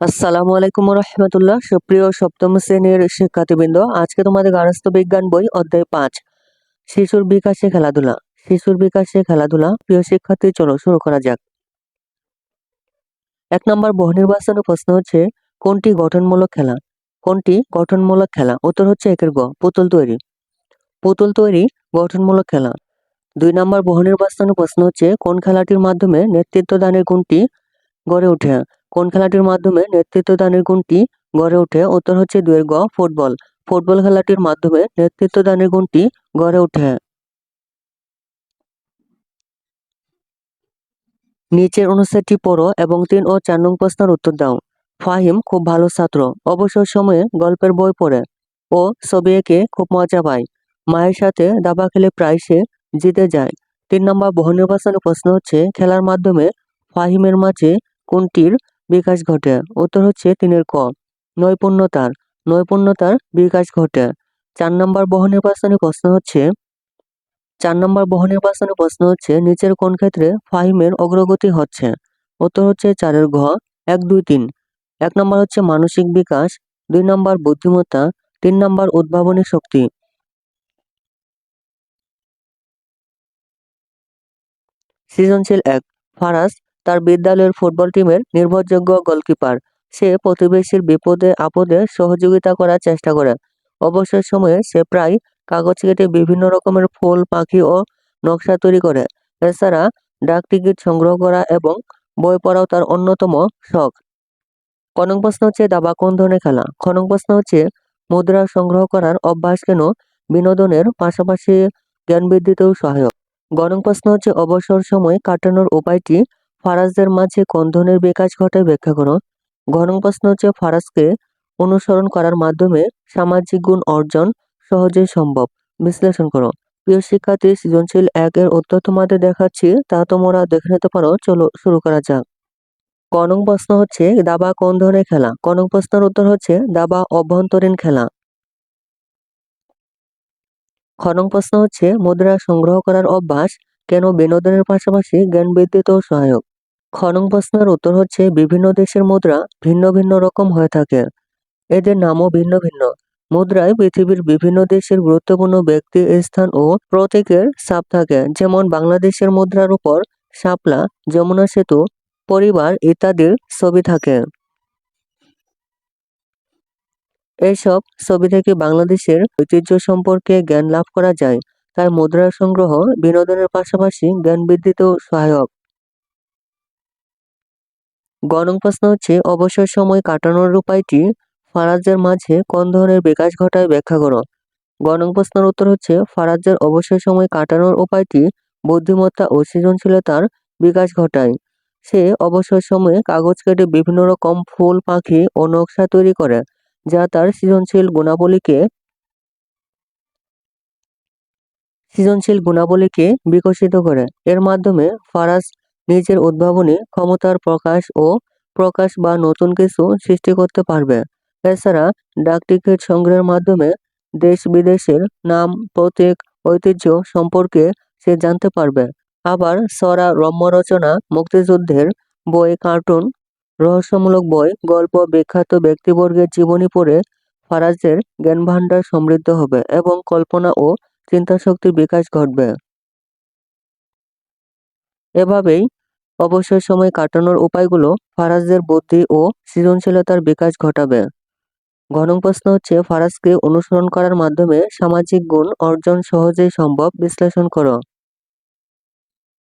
আসসালামু আলাইকুম রহমতুল্লাহ সুপ্রিয় সপ্তম শ্রেণির শিক্ষার্থীবৃন্দ, আজকে তোমাদের গার্হস্থ বিজ্ঞান বই অধ্যায় পাঁচ, শিশুর বিকাশে খেলাধুলা। শিশুর বিকাশে খেলাধুলা, প্রিয় শিক্ষার্থী, চলো শুরু করা যাক। এক নম্বর বহু নির্বাচনের প্রশ্ন হচ্ছে, কোনটি গঠনমূলক খেলা? কোনটি গঠনমূলক খেলা? উত্তর হচ্ছে একের গ, পুতুল তৈরি। পুতুল তৈরি গঠনমূলক খেলা। দুই নম্বর বহু নির্বাচনের প্রশ্ন হচ্ছে, কোন খেলাটির মাধ্যমে নেতৃত্ব দানের গুণটি গড়ে ওঠে? কোন খেলাটির মাধ্যমে নেতৃত্ব দানের গুণটি গড়ে ওঠে? উত্তর হচ্ছে দুয়ের গ, ফুটবল। ফুটবল খেলাটির মাধ্যমে নেতৃত্ব দানের গুণটি গড়ে ওঠে। নিচের অনুচ্ছেদটি পড়ো এবং তিন ও চার নং প্রশ্নের উত্তর দাও। ফাহিম খুব ভালো ছাত্র। অবসর সময়ে গল্পের বই পড়ে ও ছবি এঁকে খুব মজা পায়। মায়ের সাথে দাবা খেলে প্রায় সে জিতে যায়। তিন নম্বর বহু নির্বাচনের প্রশ্ন হচ্ছে, খেলার মাধ্যমে ফাহিমের মাঝে কোনটির বিকাশ ঘটে। উত্তর হচ্ছে তিনের ক। নৈপুণ্যতার নৈপুণ্যতার বিকাশ ঘটে। চার নম্বর বহু নির্বাচনী প্রশ্ন হচ্ছে, চার নম্বর বহু নির্বাচনী প্রশ্ন হচ্ছে, নিচের কোন ক্ষেত্রে ফাহিমের অগ্রগতি হচ্ছে? উত্তর হচ্ছে চারের ঘ, এক, দুই, তিন। এক নম্বর হচ্ছে মানসিক বিকাশ। দুই নম্বর বুদ্ধিমত্তা। তিন নম্বর উদ্ভাবনী শক্তি। সৃজনশীল এক। ফারাজ তার বিদ্যালয়ের ফুটবল টিমের নির্ভরযোগ্য গোলকিপার। সে প্রতিবেশীর বিপদে আপদে সহযোগিতা করার চেষ্টা করে। অবসর সময়ে সে প্রায় কাগজ কেটে বিভিন্ন রকমের ফুল, পাখি ও নকশা তৈরি করে। এছাড়া ডাক টিকিট সংগ্রহ করা এবং বই পড়াও তার অন্যতম শখ। কনক প্রশ্ন হচ্ছে, দাবা কোন ধরনের খেলা? খনক প্রশ্ন হচ্ছে, মুদ্রা সংগ্রহ করার অভ্যাস কেন বিনোদনের পাশাপাশি জ্ঞান বৃদ্ধিতেও সহায়ক? গণক প্রশ্ন হচ্ছে, অবসর সময় কাটানোর উপায়টি ফারাজদের মাঝে কোন বিকাশ ঘটায় ব্যাখ্যা করো গণক প্রশ্ন হচ্ছে, ফারাজকে অনুসরণ করার মাধ্যমে সামাজিক গুণ অর্জন সহজেই সম্ভব। বিশ্লেষণ করো প্রিয় শিক্ষার্থী, সৃজনশীল একের উত্তর তোমাদের দেখাচ্ছি, তা তোমরা দেখে নিতে পারো। চলো শুরু করা যাক। কনক প্রশ্ন হচ্ছে, দাবা কোন ধরনের খেলা? কনক প্রশ্নের উত্তর হচ্ছে, দাবা অভ্যন্তরীণ খেলা। খনক প্রশ্ন হচ্ছে, মুদ্রা সংগ্রহ করার অভ্যাস কেন বিনোদনের পাশাপাশি জ্ঞান বৃদ্ধিতেও সহায়ক? খনক প্রশ্নের উত্তর হচ্ছে বিভিন্ন দেশের মুদ্রা ভিন্ন ভিন্ন রকম হয়ে থাকে। এদের নামও ভিন্ন ভিন্ন। মুদ্রায় পৃথিবীর বিভিন্ন দেশের গুরুত্বপূর্ণ ব্যক্তি, স্থান ও প্রতীকের ছাপ থাকে, যেমন বাংলাদেশের মুদ্রার উপর শাপলা, যমুনা সেতু, পরিবার ইত্যাদির ছবি থাকে। এইসব ছবি থেকে বাংলাদেশের ঐতিহ্য সম্পর্কে জ্ঞান লাভ করা যায়, তাই মুদ্রা সংগ্রহ বিনোদনের পাশাপাশি জ্ঞান বৃদ্ধিতেও সহায়ক। গণং প্রশ্ন হচ্ছে, অবসর সময় কাটানোর উপায়টি? ফারাজের মাঝে কোন ধরনের বিকাশ ঘটায় ব্যাখ্যা করো। গণং প্রশ্নের উত্তর হচ্ছে ফারাজের অবসর সময় কাটানোর উপায়টি? বুদ্ধিমত্তা ও সৃজনশীলতার বিকাশ ঘটায়। সে অবসর সময়ে কাগজ কেটে বিভিন্ন রকম ফুল, পাখি ও নকশা তৈরি করে, যা তার সৃজনশীল গুণাবলীকে সৃজনশীল গুণাবলীকে বিকশিত করে। এর মাধ্যমে ফারাজ নিজের উদ্ভাবনী ক্ষমতার প্রকাশ ও প্রকাশ বা নতুন কিছু সৃষ্টি করতে পারবে। এছাড়া ডাক টিকিট সংগ্রহের মাধ্যমে দেশ বিদেশের নাম, প্রতীক, ঐতিহ্য সম্পর্কে সে জানতে পারবে। আবার সরা রম্য রচনা, মুক্তিযুদ্ধের বই, কার্টুন, রহস্যমূলক বই, গল্প, বিখ্যাত ব্যক্তিবর্গের জীবনী পড়ে ফারাজের জ্ঞানভাণ্ডার সমৃদ্ধ হবে এবং কল্পনা ও চিন্তাশক্তির বিকাশ ঘটবে। এভাবেই অবসর সময় কাটানোর উপায়গুলো ফারাজদের বুদ্ধি ও সৃজনশীলতার বিকাশ ঘটাবে। ঘন প্রশ্ন হচ্ছে, ফারাজকে অনুসরণ করার মাধ্যমে সামাজিক গুণ অর্জন সহজেই সম্ভব? বিশ্লেষণ করো।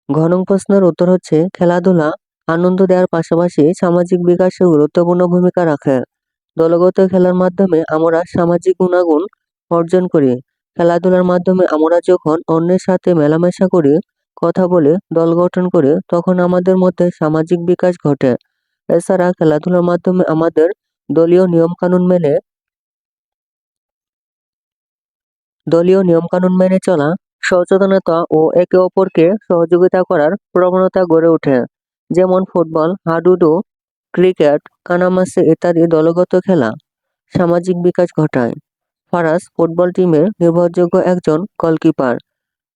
ঘন প্রশ্নের উত্তর হচ্ছে, খেলাধুলা আনন্দ দেওয়ার পাশাপাশি সামাজিক বিকাশে গুরুত্বপূর্ণ ভূমিকা রাখে। দলগত খেলার মাধ্যমে আমরা সামাজিক গুণাগুণ অর্জন করি। খেলাধুলার মাধ্যমে আমরা যখন অন্যের সাথে মেলামেশা করি কথা বলে দল গঠন করে তখন আমাদের মধ্যে সামাজিক বিকাশ ঘটে। এছাড়া খেলাধুলার মাধ্যমে আমাদের দলীয় নিয়মকানুন মেনে দলীয় নিয়মকানুন মেনে চলা, সচেতনতা ও একে অপরকে সহযোগিতা করার প্রবণতা গড়ে ওঠে। যেমন ফুটবল, হাডুডু, ক্রিকেট কানামাসি ইত্যাদি দলগত খেলা সামাজিক বিকাশ ঘটায়। ফারাজ ফুটবল টিমের নির্ভরযোগ্য একজন গোলকিপার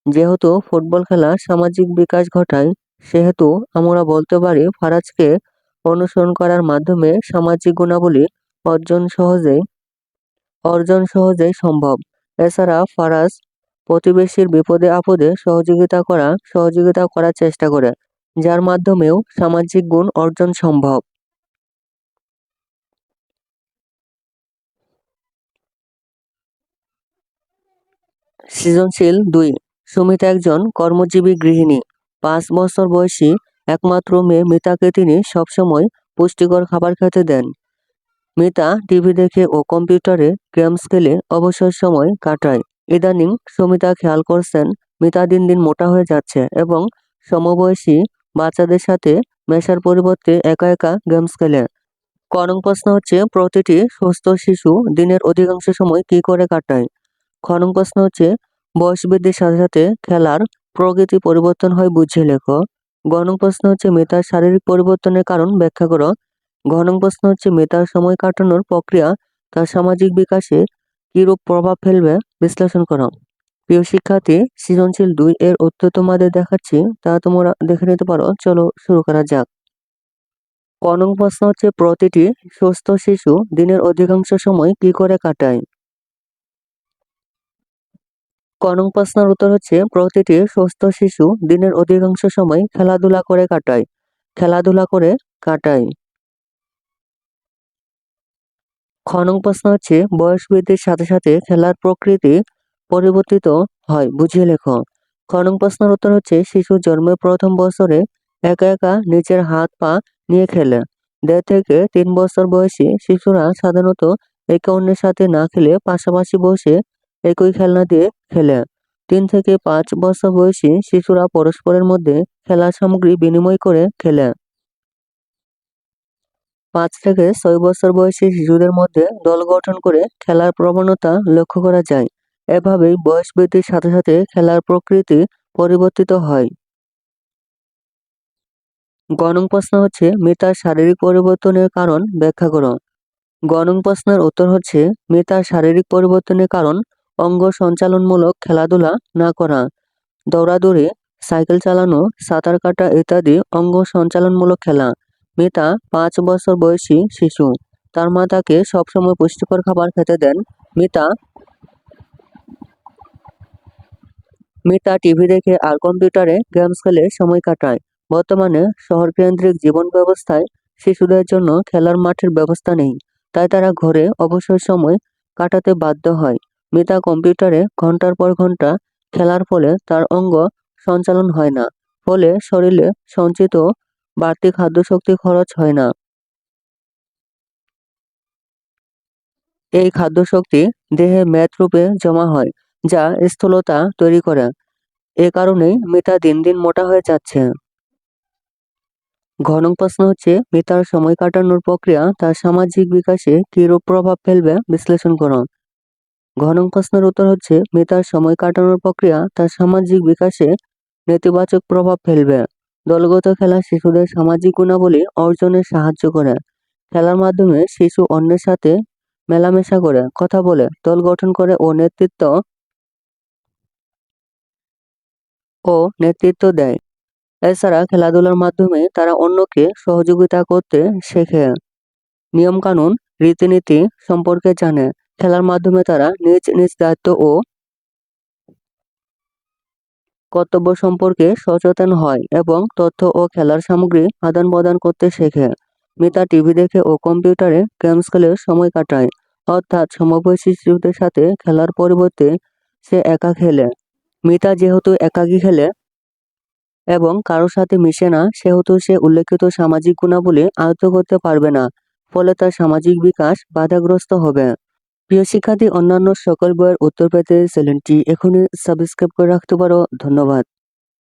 যেহেতু ফুটবল খেলা সামাজিক বিকাশ ঘটায়, সেহেতু আমরা বলতে পারি ফারাজকে অনুসরণ করার মাধ্যমে সামাজিক গুণাবলী অর্জন সহজে, অর্জন সহজেই সম্ভব। এছাড়া ফারাজ প্রতিবেশীর বিপদে আপদে সহযোগিতা করা, সহযোগিতা করার চেষ্টা করে, যার মাধ্যমেও সামাজিক গুণ অর্জন সম্ভব। সৃজনশীল দুই সুমিতা একজন কর্মজীবী গৃহিণী। পাঁচ বছর বয়সী একমাত্র মেয়ে মিতাকে তিনি সবসময় পুষ্টিকর খাবার খেতে দেন। মিতা টিভি দেখে ও কম্পিউটারে গেমস খেলে অবসর সময় কাটায়। ইদানিং সুমিতা খেয়াল করছেন মিতা দিন দিন মোটা হয়ে যাচ্ছে এবং সমবয়সী বাচ্চাদের সাথে মেশার পরিবর্তে একা একা গেমস খেলে। করং প্রশ্ন হচ্ছে, প্রতিটি সুস্থ শিশু দিনের অধিকাংশ সময় কি করে কাটায়? খনং প্রশ্ন হচ্ছে বয়স বৃদ্ধির সাথে সাথে খেলার প্রকৃতি পরিবর্তন হয়, বুঝিয়ে লেখো। গণং প্রশ্ন হচ্ছে, মেধার শারীরিক পরিবর্তনের কারণ ব্যাখ্যা করো। ঘনং প্রশ্ন হচ্ছে, মেধার সময় কাটানোর প্রক্রিয়া তার সামাজিক বিকাশে কিরূপ প্রভাব ফেলবে, বিশ্লেষণ করো। প্রিয় শিক্ষার্থী, সৃজনশীল দুই এর উত্তর তোমাদের দেখাচ্ছি, তা তোমরা দেখে নিতে পারো। চলো শুরু করা যাক। কনং প্রশ্ন হচ্ছে, প্রতিটি সুস্থ শিশু দিনের অধিকাংশ সময় কি করে কাটায়? কনং প্রশ্নের উত্তর হচ্ছে, প্রতিটি সুস্থ শিশু দিনের অধিকাংশ সময় খেলাধুলা করে কাটায়। খেলাধুলা করে কাটায়। খনং প্রশ্ন হচ্ছে, বয়স বৃদ্ধির সাথে সাথে খেলার প্রকৃতি পরিবর্তিত হয়, বুঝিয়ে লেখো। খনং প্রশ্নের উত্তর হচ্ছে, শিশু জন্মের প্রথম বছরে একা একা নিজের হাত পা নিয়ে খেলে। দেড় থেকে তিন বছর বয়সী শিশুরা সাধারণত একে অন্যের সাথে না খেলে পাশাপাশি বসে একই খেলনা দিয়ে খেলে। তিন থেকে পাঁচ বছর বয়সী শিশুরা পরস্পরের মধ্যে খেলার সামগ্রী বিনিময় করে খেলে। পাঁচ থেকে ছয় বছর বয়সী শিশুদের মধ্যে দল গঠন করে খেলার প্রবণতা লক্ষ্য করা যায়। এভাবেই বয়স বৃদ্ধির সাথে সাথে খেলার প্রকৃতি পরিবর্তিত হয়। গণং প্রশ্ন হচ্ছে, মিতার শারীরিক পরিবর্তনের কারণ ব্যাখ্যা করো। গণং প্রশ্নের উত্তর হচ্ছে, মিতার শারীরিক পরিবর্তনের কারণ অঙ্গ সঞ্চালনমূলক খেলাধুলা না করা। দৌড়াদৌড়ি, সাইকেল চালানো, সাঁতার কাটা ইত্যাদি অঙ্গ সঞ্চালনমূলক খেলা। মিতা পাঁচ বছর বয়সী শিশু। তার মা তাকে সবসময় পুষ্টিকর খাবার খেতে দেন। মিতা মিতা টিভি দেখে আর কম্পিউটারে গেমস খেলে সময় কাটায়। বর্তমানে শহরকেন্দ্রিক জীবন ব্যবস্থায় শিশুদের জন্য খেলার মাঠের ব্যবস্থা নেই। তাই তারা ঘরে অবসর সময় কাটাতে বাধ্য হয়। মিতা কম্পিউটারে ঘণ্টার পর ঘণ্টা খেলার ফলে তার অঙ্গ সঞ্চালন হয় না, ফলে শরীরে সঞ্চিত বাড়তি খাদ্যশক্তি খরচ হয় না। এই খাদ্যশক্তি দেহে মেদ রূপে জমা হয়, যা স্থূলতা তৈরি করে। এ কারণেই মিতা দিন দিন মোটা হয়ে যাচ্ছে। ঘন প্রশ্ন হচ্ছে, মিতার সময় কাটানোর প্রক্রিয়া তার সামাজিক বিকাশে কিরূপ প্রভাব ফেলবে? বিশ্লেষণ করো ঘন প্রশ্নের উত্তর হচ্ছে, মিতার সময় কাটানোর প্রক্রিয়া তার সামাজিক বিকাশে নেতিবাচক প্রভাব ফেলবে। দলগত খেলা শিশুদের সামাজিক গুণাবলী অর্জনে সাহায্য করে। খেলার মাধ্যমে শিশু অন্যের সাথে মেলামেশা করে, কথা বলে, দল গঠন করে ও নেতৃত্ব ও নেতৃত্ব দেয়। এছাড়া খেলাধুলার মাধ্যমে তারা অন্যকে সহযোগিতা করতে শেখে। নিয়মকানুন, রীতিনীতি সম্পর্কে জানে। খেলার মাধ্যমে তারা নিজ নিজ দায়িত্ব ও কর্তব্য সম্পর্কে সচেতন হয় এবং তথ্য ও খেলার সামগ্রী আদান প্রদান করতে শেখে। মিতা টিভি দেখে ও কম্পিউটারে গেমস খেলে সময় কাটায়। অর্থাৎ সমবয়সী শিশুদের সাথে খেলার পরিবর্তে সে একা খেলে। মিতা যেহেতু একাকী খেলে এবং কারোর সাথে মিশে না, সেহেতু সে উল্লেখিত সামাজিক গুণাবলী আয়ত্ত করতে পারবে না, ফলে তার সামাজিক বিকাশ বাধাগ্রস্ত হবে। প্রিয় শিক্ষার্থী অন্যান্য সকল বইয়ের উত্তর পেতে চ্যানেলটি এখনই সাবস্ক্রাইব করে রাখতে পারো। ধন্যবাদ।